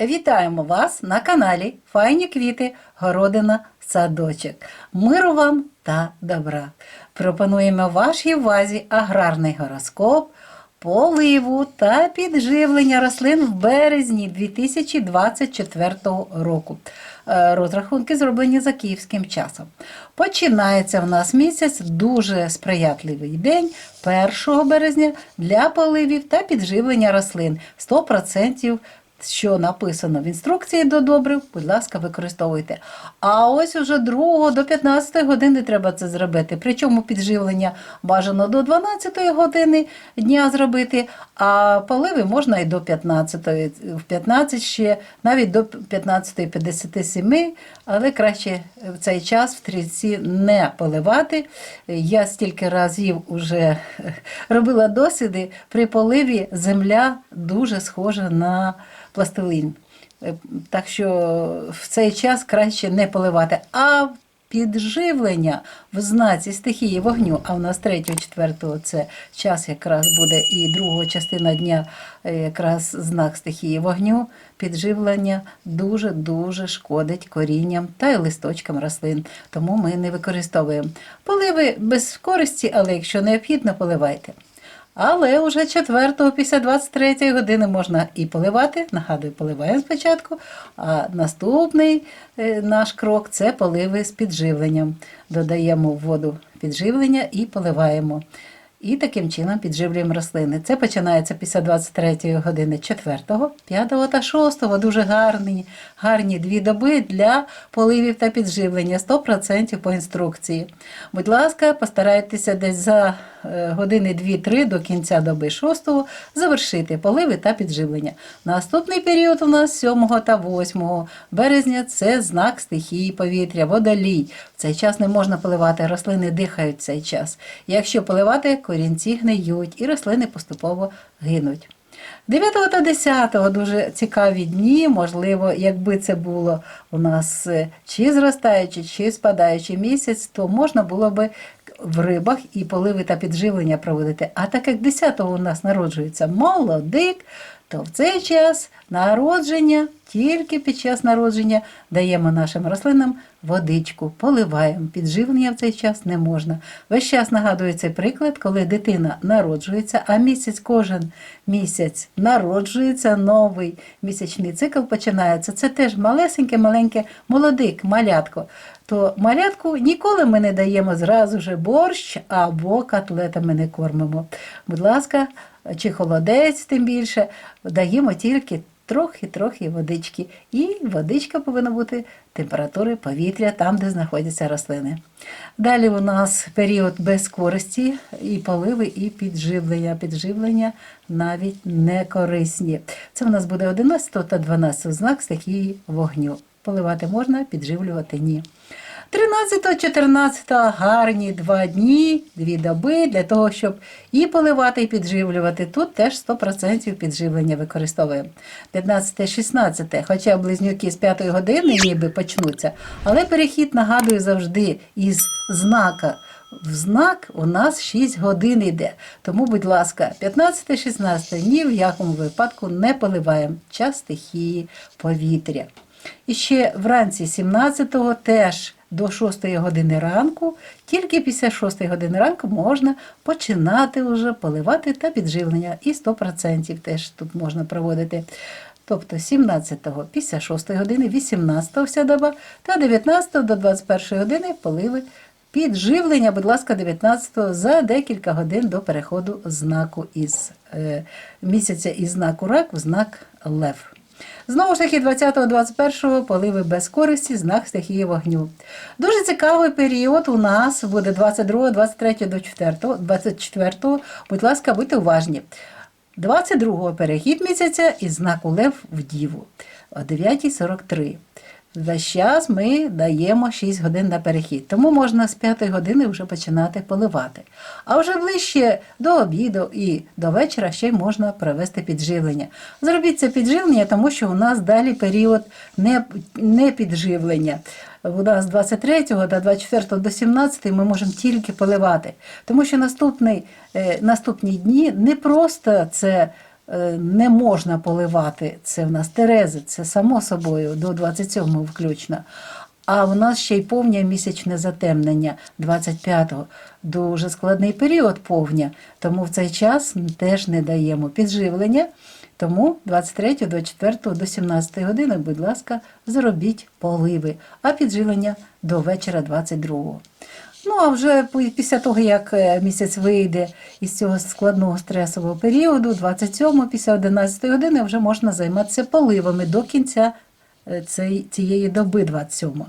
Вітаємо вас на каналі Файні квіти, городина, садочок. Миру вам та добра. Пропонуємо вашій увазі аграрний гороскоп, поливу та підживлення рослин в березні 2024 року. Е, Розрахунки зроблені за київським часом. Починається в нас місяць дуже сприятливий день 1 березня для поливів та підживлення рослин 100% що написано в інструкції до добрив, будь ласка, використовуйте. А ось уже 2 до 15 години треба це зробити. Причому підживлення бажано до 12 години дня зробити, а поливи можна і до 15, в 15 ще, навіть до 15.57, але краще в цей час в трійці не поливати. Я стільки разів вже робила досліди, при поливі земля дуже схожа на пластилин. Е, Так що в цей час краще не поливати. А підживлення в знаці стихії вогню, а в нас 3-4 це час якраз буде і друга частина дня е, якраз знак стихії вогню, підживлення дуже-дуже шкодить корінням та й листочкам рослин. Тому ми не використовуємо. Поливи без користі, але якщо необхідно, поливайте. Але вже 4 після 23 години можна і поливати. Нагадую, поливаємо спочатку. А наступний е, наш крок це поливи з підживленням. Додаємо в воду підживлення і поливаємо. І таким чином підживлюємо рослини. Це починається після 23 години 4, 5 та 6. Дуже гарні, гарні дві доби для поливів та підживлення 100% по інструкції. Будь ласка, постарайтеся десь за е, години 2-3 до кінця доби 6 завершити поливи та підживлення. Наступний період у нас 7 та 8 березня це знак стихії повітря, водолій. В цей час не можна поливати, рослини дихають в цей час. Якщо поливати, корінці гниють і рослини поступово гинуть. 9 та 10 дуже цікаві дні, можливо, якби це було у нас е, чи зростаючий, чи спадаючий місяць, то можна було би в рибах і поливи та підживлення проводити. А так як 10-го у нас народжується молодик, то в цей час народження, тільки під час народження даємо нашим рослинам водичку, поливаємо. Підживлення в цей час не можна. Весь час нагадую цей приклад, коли дитина народжується, а місяць кожен місяць народжується новий місячний цикл починається. Це теж малесеньке, маленьке молодик, малятко. То малятку ніколи ми не даємо зразу же борщ або котлетами не кормимо. Будь ласка, чи холодець, тим більше, даємо тільки трохи-трохи водички. І водичка повинна бути температури повітря там, де знаходяться рослини. Далі у нас період без користі, і поливи, і підживлення. Підживлення навіть не корисні. Це у нас буде 11 та 12 знак стихії вогню. Поливати можна, підживлювати ні. 13-14 гарні два дні, дві доби для того, щоб і поливати, і підживлювати. Тут теж 100% підживлення використовуємо. 15-16, хоча близнюки з 5 години ніби почнуться, але перехід нагадую завжди із знака. В знак у нас 6 годин йде. Тому, будь ласка, 15-16 ні в якому випадку не поливаємо час стихії повітря. І ще вранці 17-го теж до 6 години ранку, тільки після 6 години ранку можна починати вже поливати та підживлення. І 100% теж тут можна проводити. Тобто 17-го після 6 години, 18-го вся доба та 19 до 21 години поливи підживлення, будь ласка, 19-го за декілька годин до переходу знаку із е, місяця із знаку рак в знак лев. Знову ж таки, 20-21 поливи без користі, знак стихії вогню. Дуже цікавий період у нас буде 22, 23 до 4, 24. Будь ласка, будьте уважні. 22-го перехід місяця і знаку Лев в Діву о 9.43. Весь час ми даємо 6 годин на перехід, тому можна з 5 години вже починати поливати. А вже ближче до обіду і до вечора ще можна провести підживлення. Зробіть це підживлення, тому що у нас далі період не, не підживлення. У нас з 23 та 24 до 17 ми можемо тільки поливати, тому що наступний, е, наступні дні не просто це не можна поливати. Це в нас Терези, це само собою до 27-го включно. А у нас ще й повня місячне затемнення 25-го. Дуже складний період повня, тому в цей час теж не даємо підживлення. Тому 23 до 4 до 17 години, будь ласка, зробіть поливи, а підживлення до вечора 22-го. Ну, а вже після того, як е, місяць вийде із цього складного стресового періоду, 27 після 11 години вже можна займатися поливами до кінця е, цієї доби 27-го.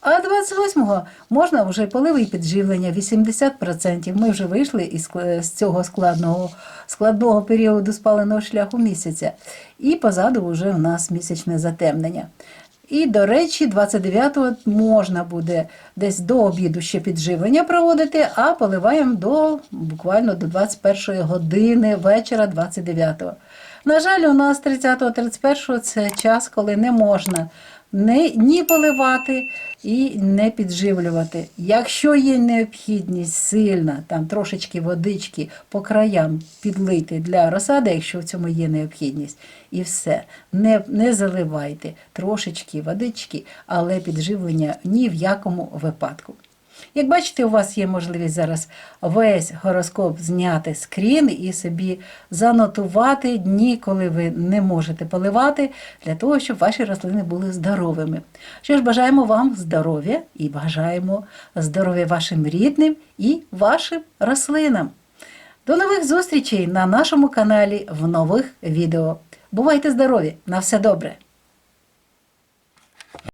А 28-го можна вже поливи і підживлення 80%. Ми вже вийшли із з цього складного, складного періоду спаленого шляху місяця. І позаду вже в нас місячне затемнення. І, до речі, 29-го можна буде десь до обіду ще підживлення проводити, а поливаємо до буквально до 21 години вечора 29-го. На жаль, у нас 30-31 це час, коли не можна не, ні поливати і не підживлювати. Якщо є необхідність сильна, там трошечки водички по краям підлити для розсади, якщо в цьому є необхідність, і все. Не, не заливайте трошечки водички, але підживлення ні в якому випадку. Як бачите, у вас є можливість зараз весь гороскоп зняти скрін і собі занотувати дні, коли ви не можете поливати, для того, щоб ваші рослини були здоровими. Що ж, бажаємо вам здоров'я і бажаємо здоров'я вашим рідним і вашим рослинам. До нових зустрічей на нашому каналі в нових відео. Бувайте здорові! На все добре!